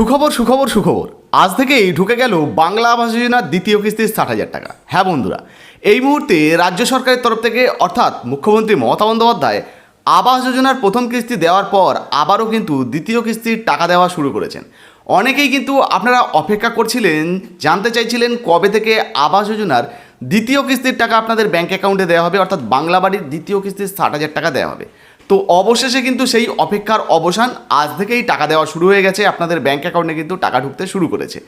সুখবর সুখবর সুখবর। আজ থেকেই ঢুকে গেল বাংলা আবাস যোজনার দ্বিতীয় কিস্তির ষাট হাজার টাকা। হ্যাঁ বন্ধুরা, এই মুহূর্তে রাজ্য সরকারের তরফ থেকে, অর্থাৎ মুখ্যমন্ত্রী মমতা বন্দ্যোপাধ্যায় আবাস যোজনার প্রথম কিস্তি দেওয়ার পর আবারও কিন্তু দ্বিতীয় কিস্তির টাকা দেওয়া শুরু করেছেন। অনেকেই কিন্তু আপনারা অপেক্ষা করছিলেন, জানতে চাইছিলেন কবে থেকে আবাস যোজনার দ্বিতীয় কিস্তির টাকা আপনাদের ব্যাঙ্ক অ্যাকাউন্টে দেওয়া হবে, অর্থাৎ বাংলা বাড়ির দ্বিতীয় কিস্তির ষাট হাজার টাকা দেওয়া হবে। তো অবশেষে কিন্তু সেই অপেক্ষার অবসান আজ থেকেই টাকা দেওয়া শুরু হয়ে গেছে। আপনাদের ব্যাঙ্ক অ্যাকাউন্টে কিন্তু টাকা ঢুকতে শুরু করেছে।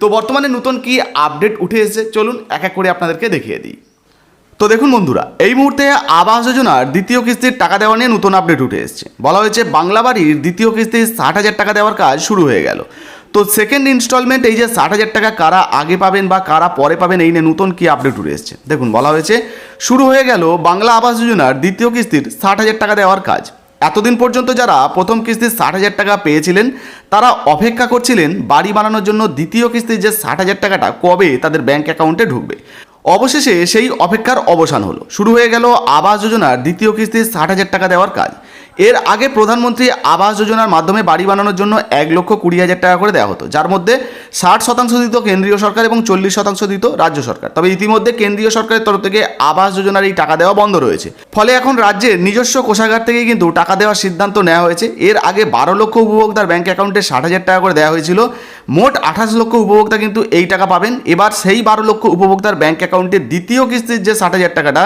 তো বর্তমানে নতুন কি আপডেট উঠে এসেছে? চলুন এক এক করে আপনাদেরকে দেখিয়ে দিই। তো দেখুন বন্ধুরা, এই মুহূর্তে আবাস যোজনার দ্বিতীয় কিস্তির টাকা দেওয়া নিয়ে নতুন আপডেট উঠে এসেছে। বলা হয়েছে বাংলা বাড়ির দ্বিতীয় কিস্তি ষাট হাজার টাকা দেওয়ার কাজ শুরু হয়ে গেল। তো সেকেন্ড ইনস্টলমেন্ট এই যে ষাট হাজার টাকা কারা আগে পাবেন বা কারা পরে পাবেন, এই নিয়ে নতুন কি আপডেট উঠে এসেছে? দেখুন, বলা হয়েছে, শুরু হয়ে গেল বাংলা আবাস যোজনার দ্বিতীয় কিস্তির ষাট হাজার টাকা দেওয়ার কাজ। এতদিন পর্যন্ত যারা প্রথম কিস্তির ষাট হাজার টাকা পেয়েছিলেন, তারা অপেক্ষা করছিলেন বাড়ি বানানোর জন্য দ্বিতীয় কিস্তির যে ষাট হাজার টাকাটা কবে তাদের ব্যাঙ্ক অ্যাকাউন্টে ঢুকবে। অবশেষে সেই অপেক্ষার অবসান হলো। শুরু হয়ে গেল আবাস যোজনার দ্বিতীয় কিস্তির ষাট হাজার টাকা দেওয়ার কাজ। এর আগে প্রধানমন্ত্রী আবাস যোজনার মাধ্যমে বাড়ি বানানোর জন্য এক লক্ষ কুড়ি হাজার টাকা করে দেওয়া হতো, যার মধ্যে ষাট শতাংশ দিত কেন্দ্রীয় সরকার এবং চল্লিশ শতাংশ দিত রাজ্য সরকার। তবে ইতিমধ্যে কেন্দ্রীয় সরকারের তরফ থেকে আবাস যোজনার এই টাকা দেওয়া বন্ধ রয়েছে। ফলে এখন রাজ্যের নিজস্ব কোষাগার থেকেই কিন্তু টাকা দেওয়ার সিদ্ধান্ত নেওয়া হয়েছে। এর আগে বারো লক্ষ উপভোক্তার ব্যাংক অ্যাকাউন্টে ষাট হাজার টাকা করে দেওয়া হয়েছিল। মোট আঠাশ লক্ষ উপভোক্তা কিন্তু এই টাকা পাবেন। এবার সেই বারো লক্ষ উপভোক্তার ব্যাংক অ্যাকাউন্টে দ্বিতীয় কিস্তির যে ষাট হাজার টাকাটা,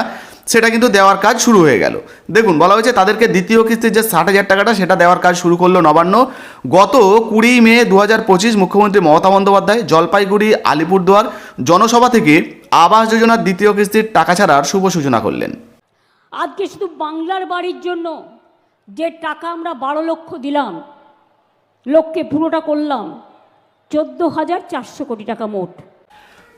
সেটা কিন্তু দেওয়ার কাজ শুরু হয়ে গেল। দেখুন, বলা হয়েছে তাদেরকে দ্বিতীয় কিস্তির যে ষাট হাজার টাকাটা, সেটা দেওয়ার কাজ শুরু করল নবান্ন। গত কুড়ি মে দু হাজার পঁচিশ মুখ্যমন্ত্রী মমতা বন্দ্যোপাধ্যায় জলপাইগুড়ি, আলিপুরদুয়ার জনসভা থেকে আবাস যোজনার দ্বিতীয় কিস্তির টাকা ছাড়ার শুভ সূচনা করলেন। আজকে শুধু বাংলার বাড়ির জন্য যে টাকা আমরা বারো লক্ষ দিলাম, লোককে পুরোটা করলাম, চোদ্দ হাজার চারশো কোটি টাকা মোট।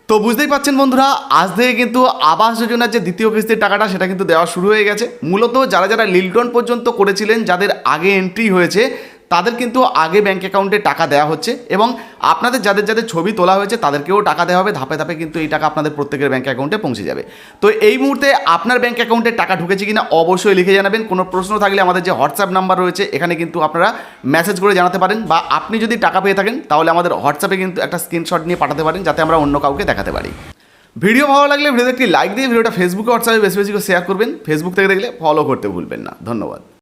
তো বুঝতেই পাচ্ছেন বন্ধুরা, আজ থেকে কিন্তু আবাস যোজনার যে দ্বিতীয় কিস্তির টাকাটা সেটা কিন্তু দেওয়া শুরু হয়ে গেছে। মূলত যারা যারা লিলটন পর্যন্ত করেছিলেন, যাদের আগে এন্ট্রি হয়েছে তাদের কিন্তু আগে ব্যাঙ্ক অ্যাকাউন্টে টাকা দেওয়া হচ্ছে এবং আপনাদের যাদের যাদের ছবি তোলা হয়েছে তাদেরকেও টাকা দেওয়া হবে। ধাপে ধাপে কিন্তু এই টাকা আপনাদের প্রত্যেকের ব্যাঙ্ক অ্যাকাউন্টে পৌঁছে যাবে। তো এই মুহূর্তে আপনার ব্যাঙ্ক অ্যাকাউন্টে টাকা ঢুকেছে কিনা অবশ্যই লিখে জানাবেন। কোনো প্রশ্ন থাকলে আমাদের যে হোয়াটসঅ্যাপ নাম্বার রয়েছে, এখানে কিন্তু আপনারা মেসেজ করে জানাতে পারেন বা আপনি যদি টাকা পেয়ে থাকেন, তাহলে আমাদের হোয়াটসঅ্যাপে কিন্তু একটা স্ক্রিনশট নিয়ে পাঠাতে পারেন, যাতে আমরা অন্য কাউকে দেখাতে পারি। ভিডিও ভালো লাগলে ভিডিওতে একটি লাইক দিয়ে, ভিডিওটা ফেসবুকে হোয়াটসঅ্যাপে বেশি বেশি করে শেয়ার করবেন। ফেসবুক থেকে দেখলে ফলো করতে ভুলবেন না। ধন্যবাদ।